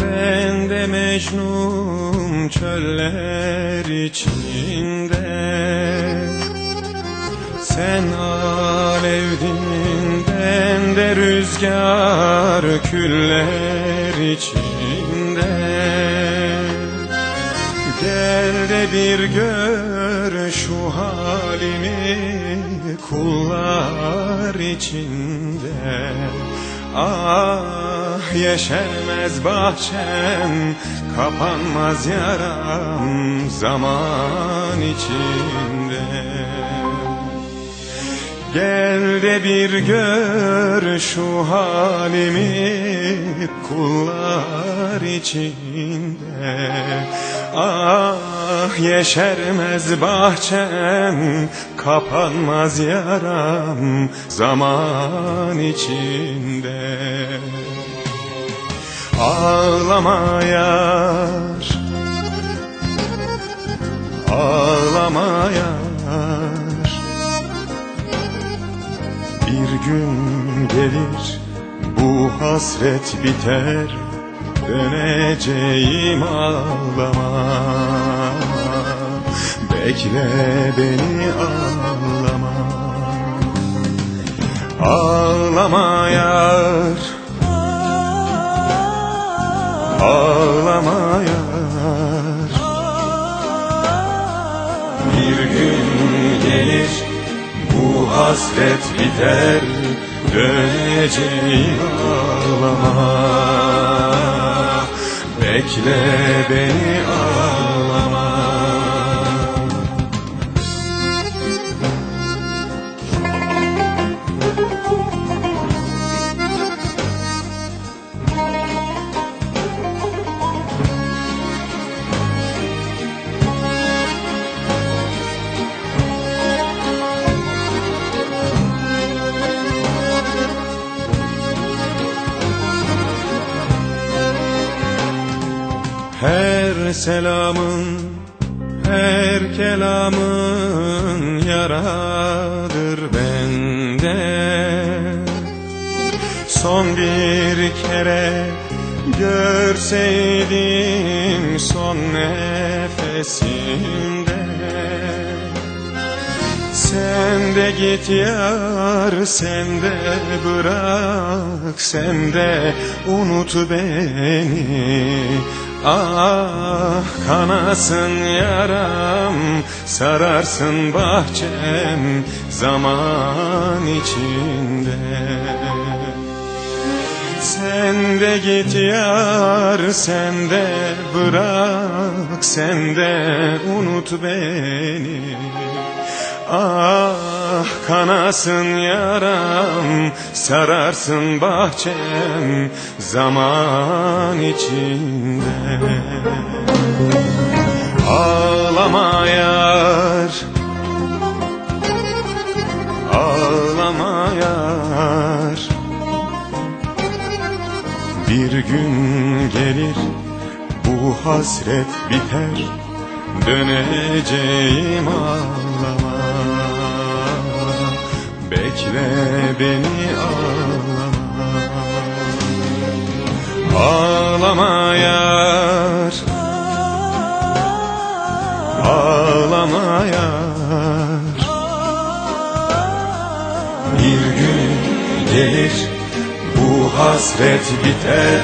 Ben de Mecnun çöller içinde. Sen alevdin ben de rüzgar küller içinde. Gel de bir gör şu halimi kullar içinde Ah yeşermez bahçem kapanmaz yaram zaman içinde. Gel de bir gör şu halimi kullar içinde Ah yeşermez bahçem kapanmaz yaram zaman içinde. Ağlama yar Ağlama yar bir gün gelir bu hasret biter Döneceğim ağlama. Bekle beni ağlama. Ağlama yar. Ağlama yar. Bir gün gelir bu hasret biter. Döneceğim ağlama Bekle beni ağlama Her selamın, her kelamın yaradır bende Son bir kere görseydim son nefesimde sen de git yar, sen de bırak, sen de unut beni. Ah kanasın yaram, sararsın bahçem zaman içinde. Sen de git yar, sen de bırak, sen de unut beni. Ah kanasın yaram, sararsın bahçem zaman içinde. Ağlama yar, ağlama yar. Bir gün gelir bu hasret biter Döneceğim ağlama Bekle beni ağlama. Ağlama yar. Ağlama yar. Bir gün gelir bu hasret biter.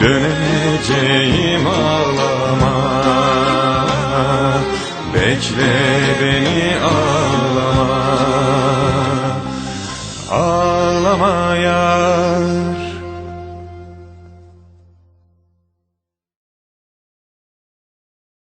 Döneceğim ağlama. Bekle beni ağlama ağlamaya